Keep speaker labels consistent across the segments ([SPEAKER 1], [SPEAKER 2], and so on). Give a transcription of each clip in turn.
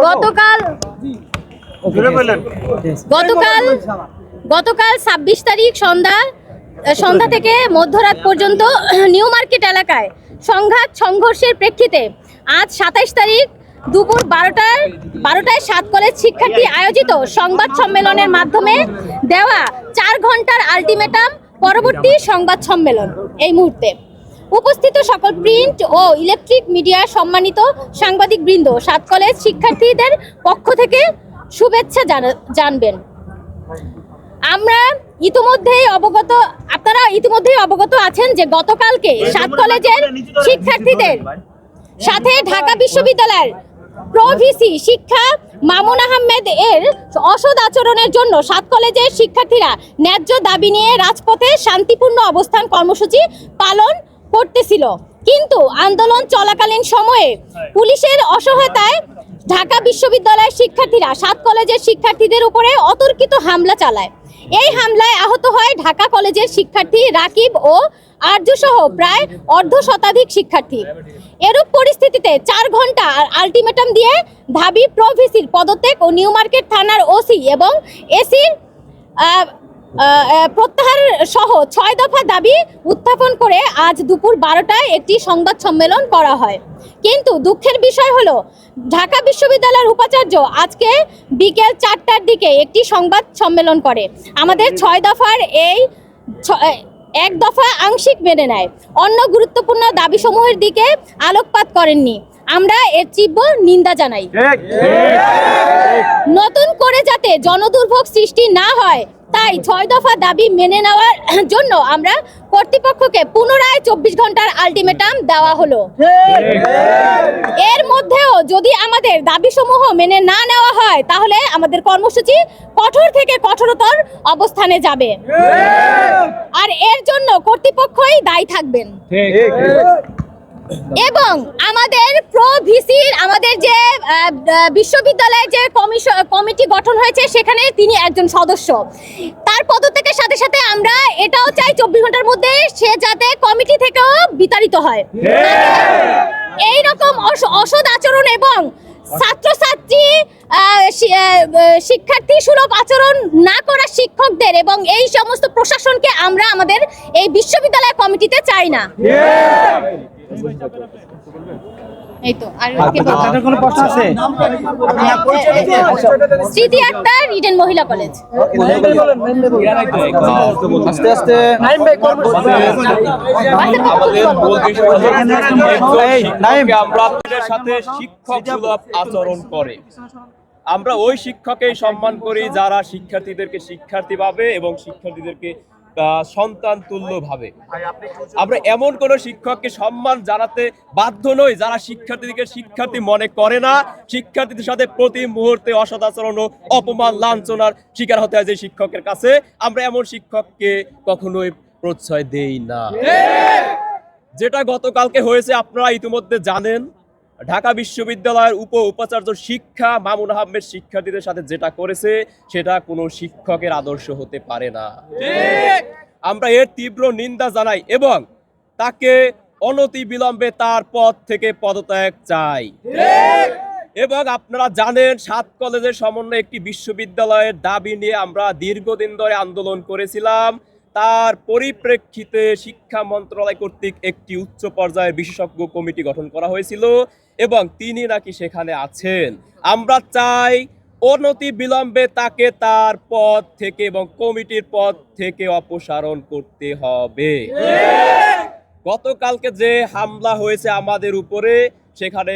[SPEAKER 1] গতকাল গতকাল গতকাল ছাব্বিশ তারিখ সন্ধ্যা সন্ধ্যা থেকে মধ্যরাত পর্যন্ত নিউ মার্কেট এলাকায় সংঘাত সংঘর্ষের প্রেক্ষিতে আজ সাতাইশ তারিখ দুপুর বারোটায় বারোটায় সাত কলেজ শিক্ষার্থী আয়োজিত সংবাদ সম্মেলনের মাধ্যমে দেওয়া চার ঘণ্টার আলটিমেটাম পরবর্তী সংবাদ সম্মেলন এই মুহূর্তে। উপস্থিত সকল প্রিন্ট ও ইলেকট্রিক মিডিয়ার সম্মানিত সাংবাদিক বৃন্দ সাত কলেজ শিক্ষার্থীদের পক্ষ থেকে শুভেচ্ছা জানা- জানবেন। আমরা ইতিমধ্যেই অবগত আপনারা ইতিমধ্যেই অবগত আছেন যে গতকালকে সাত কলেজের শিক্ষার্থীদের সাথে ঢাকা বিশ্ববিদ্যালয়ের প্রভিসি শিক্ষা মামুন আহমেদ এর অসদ আচরণের জন্য সাত কলেজের শিক্ষার্থীরা ন্যায্য দাবি নিয়ে রাজপথে শান্তিপূর্ণ অবস্থান কর্মসূচি পালন করতেছিল। কিন্তু আন্দোলন চলাকালীন সময়ে পুলিশের অসহায়তায় ঢাকা বিশ্ববিদ্যালয়ের শিক্ষার্থীরা সাত কলেজের শিক্ষার্থীদের উপরে অতর্কিত হামলা চালায়। এই হামলায় আহত হয় ঢাকা কলেজের শিক্ষার্থী রাকিব ও আর্য সহ প্রায় অর্ধ শতাধিক শিক্ষার্থী। এরূপ পরিস্থিতিতে চার ঘণ্টা আলটিমেটাম দিয়ে ঢাবি প্রভিসির পদত্যাগ ও নিউ মার্কেট থানার ওসি এবং এসির প্রত্যাহার সহ ছয় দফা দাবি উত্থাপন করে আজ দুপুর বারোটায় একটি সংবাদ সম্মেলন করা হয়। কিন্তু দুঃখের বিষয় হলো ঢাকা বিশ্ববিদ্যালয়ের উপাচার্য আজকে বিকেল চারটার দিকে একটি সংবাদ সম্মেলন করে। আমাদের ছয় দফার এই এক দফা আংশিক মেনে নেয়। অন্য গুরুত্বপূর্ণ দাবিসমূহের দিকে আলোকপাত করেননি। আমরা এর তীব্র নিন্দা জানাই। নতুন করে যাতে জনদুর্ভোগ সৃষ্টি না হয়, তাই ছয় দফা দাবি মেনে নেওয়ার জন্য আমরা কর্তৃপক্ষকে পুনরায় চব্বিশ ঘণ্টার আলটিমেটাম দেওয়া হলো। এর মধ্যেও যদি আমাদের দাবিসমূহ মেনে না নেওয়া হয়, তাহলে আমাদের কর্মসূচি কঠোর থেকে কঠোরতর অবস্থানে যাবে। আর এর জন্য কর্তৃপক্ষই দায়ী থাকবেন। এবং আমাদের প্রো ভিসির আমাদের যে বিশ্ববিদ্যালয়ের যে কমিশন কমিটি গঠন হয়েছে সেখানে তিনি একজন সদস্য। তার পদত্যাগের সাথে সাথে আমরা এটাও চাই চব্বিশ ঘণ্টার মধ্যে সে যাতে কমিটি থেকেও বিতাড়িত হয়। এই রকম অসৎ আচরণ এবং ছাত্রছাত্রী শিক্ষার্থী সুলভ আচরণ না করা শিক্ষকদের এবং এই সমস্ত প্রশাসনকে আমরা আমাদের এই বিশ্ববিদ্যালয় কমিটিতে চাই না। এই তো আর
[SPEAKER 2] আপনাদের কোনো প্রশ্ন আছে
[SPEAKER 1] স্মৃতি আক্তার ইডেন মহিলা কলেজ
[SPEAKER 2] আস্তে আস্তে
[SPEAKER 3] আমাদের মূল বিষয় হলো একজন
[SPEAKER 2] এই, নাইম।
[SPEAKER 3] শিক্ষককে আমরা আমাদের সাথে শিক্ষক সুলভ আচরণ করে আমরা ওই শিক্ষকেই সম্মান করি যারা শিক্ষার্থীদেরকে শিক্ষার্থী ভাবে এবং শিক্ষার্থীদেরকে সন্তান তুল্য ভাবে। আমরা এমন কোন শিক্ষককে সম্মান জানাতে বাধ্য নই যারা শিক্ষার্থীদেরকে শিক্ষার্থী মনে করে না। শিক্ষার্থীদের সাথে প্রতি মুহূর্তে অসদাচরণ ও অপমান লাঞ্ছনার শিকার হতে হয় যে শিক্ষকের কাছে। আমরা এমন শিক্ষককে কখনোই প্রশ্রয় দেই না। যেটা গতকালকে হয়েছে আপনারা ইতিমধ্যে জানেন। ঢাকা বিশ্ববিদ্যালয়ের উপ উপাচার্য শিক্ষা মামুন আহমেদ শিক্ষার্থীদের সাথে যেটা করেছে সেটা কোনো শিক্ষকের আদর্শ হতে পারে না। আমরা এর তীব্র নিন্দা জানাই এবং তাকে অনতি বিলম্বে তার পদ থেকে পদত্যাগ চাই। এবং আপনারা জানেন সাত কলেজের সমন্বয়ে একটি বিশ্ববিদ্যালয়ের দাবি নিয়ে আমরা দীর্ঘদিন ধরে আন্দোলন করেছিলাম। তার পরিপ্রেক্ষিতে শিক্ষা মন্ত্রণালয় কর্তৃক একটি উচ্চ পর্যায়ের বিশেষজ্ঞ কমিটি গঠন করা হয়েছিল এবং তিনি নাকি সেখানে আছেন। আমরা চাই অনতি বিলম্বে তাকে তার পদ থেকে এবং কমিটির পদ থেকে অপসারণ করতে হবে। গতকালকে যে হামলা হয়েছে আমাদের উপরে, সেখানে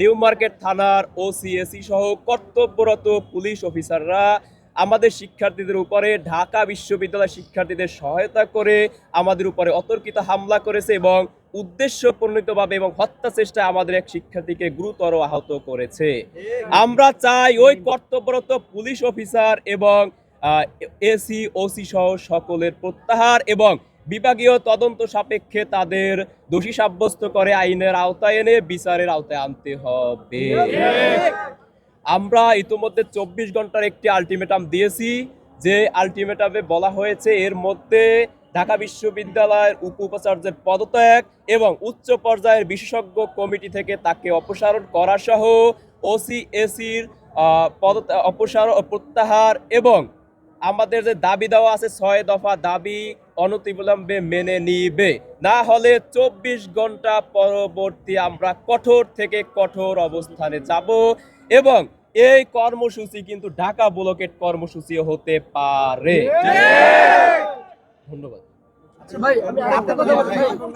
[SPEAKER 3] নিউ মার্কেট থানার ওসিএসি সহ কর্তব্যরত পুলিশ অফিসাররা আমাদের শিক্ষার্থীদের উপরে, ঢাকা বিশ্ববিদ্যালয় শিক্ষার্থীদের সহায়তা করে আমাদের উপরে অতর্কিত হামলা করেছে এবং উদ্দেশ্য প্রণীতভাবে এবং হত্যা চেষ্টায় আমাদের এক শিক্ষার্থীকে গুরুতর আহত করেছে। আমরা চাই ওই কর্তব্যরত পুলিশ অফিসার এবং এসি, ওসি সহ সকলের প্রত্যাহার এবং বিভাগীয় তদন্ত সাপেক্ষে তাদের দোষী সাব্যস্ত করে আইনের আওতায় এনে বিচারের আওতায় আনতে হবে। আমরা ইতিমধ্যে চব্বিশ ঘণ্টার একটি আলটিমেটাম দিয়েছি, যে আলটিমেটামে বলা হয়েছে এর মধ্যে ঢাকা বিশ্ববিদ্যালয়ের উপ উপাচার্যের পদত্যাগ এবং উচ্চ পর্যায়ের বিশেষজ্ঞ কমিটি থেকে তাকে অপসারণ করা সহ ওসি এসির পদ অপসার, প্রত্যাহার এবং আমাদের যে দাবি দেওয়া আছে ছয় দফা দাবি অনতিবিলম্বে মেনে নিবে। না হলে চব্বিশ ঘণ্টা পরবর্তী আমরা কঠোর থেকে কঠোর অবস্থানে যাব। এবং এই কর্মসূচি কিন্তু ঢাকা ব্লকেট কর্মসূচি হতে পারে। ধন্যবাদ।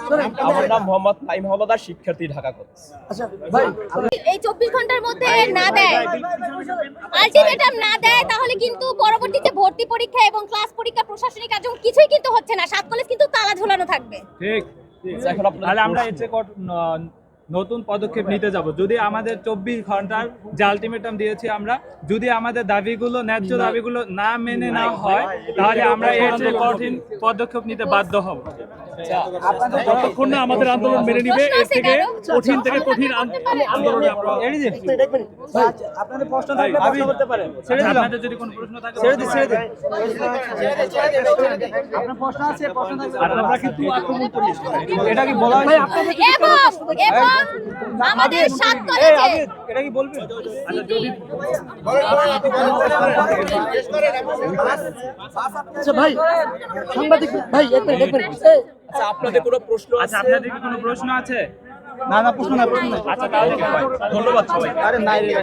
[SPEAKER 4] শোনেন,
[SPEAKER 3] আমার নাম মোহাম্মদ তাইম হলদার শিক্ষার্থী ঢাকা কলেজ।
[SPEAKER 4] আচ্ছা
[SPEAKER 1] এই চব্বিশ ঘণ্টার মধ্যে না দেয়। আলটিমেটাম না দেয় তাহলে কিন্তু পরবর্তীতে ভর্তি পরীক্ষা এবং ক্লাস পরীক্ষা প্রশাসনিক কার্যক্রম কিছুই কিন্তু হচ্ছে না। সাত কলেজ কিন্তু তালা ঝোলানো থাকবে।
[SPEAKER 5] ঠিক
[SPEAKER 3] আচ্ছা, এখন
[SPEAKER 5] তাহলে আমরা এর চেয়ে নতুন পদক্ষেপ নিতে যাব। যদি আমাদের চব্বিশ ঘণ্টার যে আলটিমেটাম দিয়েছি আমরা যদি আমাদের দাবিগুলো ন্যায্য দাবিগুলো না মেনে না হয় তাহলে আমরা এর চেয়ে কঠিন পদক্ষেপ নিতে বাধ্য হব।
[SPEAKER 6] যতক্ষণ না আমাদের আন্দোলন মেনে নিবে এর থেকে কঠিন থেকে কঠিন আন- আন্দোলনে
[SPEAKER 2] আপনাদের
[SPEAKER 5] যদি কোনো প্রশ্ন থাকে
[SPEAKER 2] আপনার প্রশ্ন আছে
[SPEAKER 6] কিন্তু
[SPEAKER 2] এটা কি বলা
[SPEAKER 4] আপনাদের
[SPEAKER 1] এবং আমাদের সাত কলেজে।
[SPEAKER 2] এটা কি বলবেন
[SPEAKER 4] আচ্ছা ভাই সাংবাদিক ভাই এক মিনিট এক মিনিট।
[SPEAKER 3] আচ্ছা আপনাদের কোনো প্রশ্ন
[SPEAKER 5] আচ্ছা
[SPEAKER 3] আছে?
[SPEAKER 5] আপনাদের কি কোনো প্রশ্ন আছে?
[SPEAKER 2] না না প্রশ্ন না প্রশ্ন
[SPEAKER 5] আচ্ছা তাহলে
[SPEAKER 3] ধন্যবাদ সবাই
[SPEAKER 2] আরে নাই রে